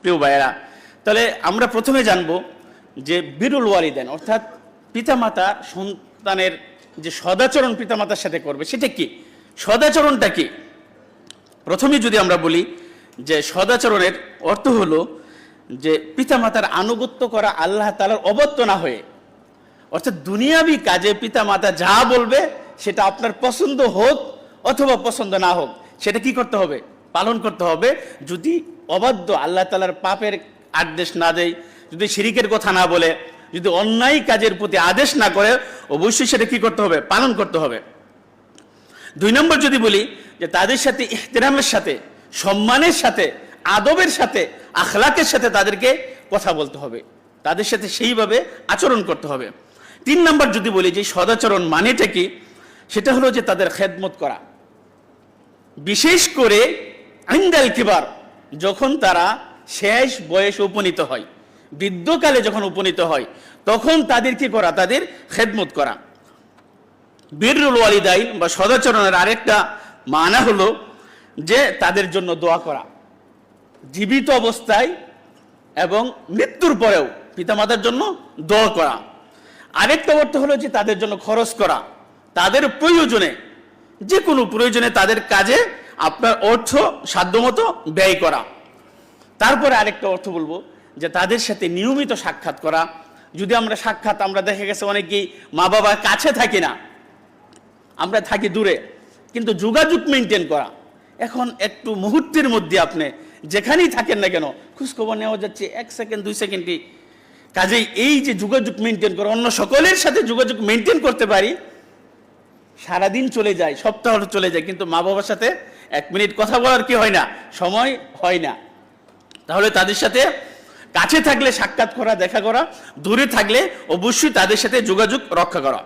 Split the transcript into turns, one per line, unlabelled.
প্রিয় ভাইয়েরা, তাহলে আমরা প্রথমে জানব যে বিরুল ওয়ালিদেন, অর্থাৎ পিতামাতা সন্তানের যে সদাচরণ পিতামাতার সাথে করবে, সেটা কি? সদাচরণটা কি? প্রথমে যদি আমরা বলি যে সদাচরণের অর্থ হলো যে পিতামাতার আনুগত্য করা আল্লাহ তালার অবত্য না হয়ে, অর্থাৎ দুনিয়াবি কাজে পিতামাতা যা বলবে সেটা আপনার পছন্দ হোক অথবা পছন্দ না হোক, সেটা কি করতে হবে? পালন করতে হবে। যদি অবাধ্য, আল্লাহ তালার পাপের আদেশ না দেয়, যদি শিরিকের কথা না বলে, যদি অন্যায় কাজের প্রতি আদেশ না করে, অবশ্যই সেটা কি করতে হবে? পালন করতে হবে। দুই নম্বর যদি বলি, যে তাদের সাথে ইহতেরামের সাথে, সম্মানের সাথে, আদবের সাথে, আখলাকের সাথে তাদেরকে কথা বলতে হবে। তাদের সাথে সেইভাবে আচরণ করতে হবে। তিন নম্বর যদি বলি, যে সদাচরণ মানেটা কি? সেটা হলো যে তাদের খেদমত করা। বিশেষ করে আইন্দাল কিবার যখন তারা শেষ বয়সে উপনীত হয় বৃদ্ধকালে যখন উপনীত হয়, তখন তাদের কি করা? তাদের খেদমত করা। বীরুল ওয়ালিদাইন বা সদাচরণের আরেকটা মানা হলো যে তাদের জন্য দোয়া করা। জীবিত অবস্থায় এবং মৃত্যুর পরেও পিতামাতার জন্য দোয়া করা। আরেকটা অর্থ হলো যে তাদের জন্য খরচ করা। তাদের প্রয়োজনে, যে কোনো প্রয়োজনে তাদের কাজে আপনার অর্থ, সাধ্যমতো ব্যয় করা। তারপরে আরেকটা অর্থ বলব, যে তাদের সাথে নিয়মিত সাক্ষাৎ করা। যদি আমরা সাক্ষাৎ, আমরা দেখা গেছে অনেকেই মা বাবার কাছে থাকি না। আমরা থাকি দূরে, কিন্তু যোগাযোগ মেনটেন করা। এখন একটু মুহূর্তের মধ্যে আপনি যেখানেই থাকেন না কেন, খোঁজখবর নেওয়া যাচ্ছে, এক সেকেন্ড দুই সেকেন্ডই কাজেই এই যে যোগাযোগ মেনটেন করা, অন্য সকলের সাথে যোগাযোগ মেনটেন করতে পারি, সারাদিন চলে যায়, সপ্তাহ চলে যায়, কিন্তু মা বাবার সাথে এক মিনিট কথা বলার কি হয় না? সময় হয় না। তাহলে তাদের সাথে কাছে থাকলে সাক্ষাৎ করা, দেখা করা, দূরে থাকলে অবশ্যই তাদের সাথে যোগাযোগ রক্ষা করা।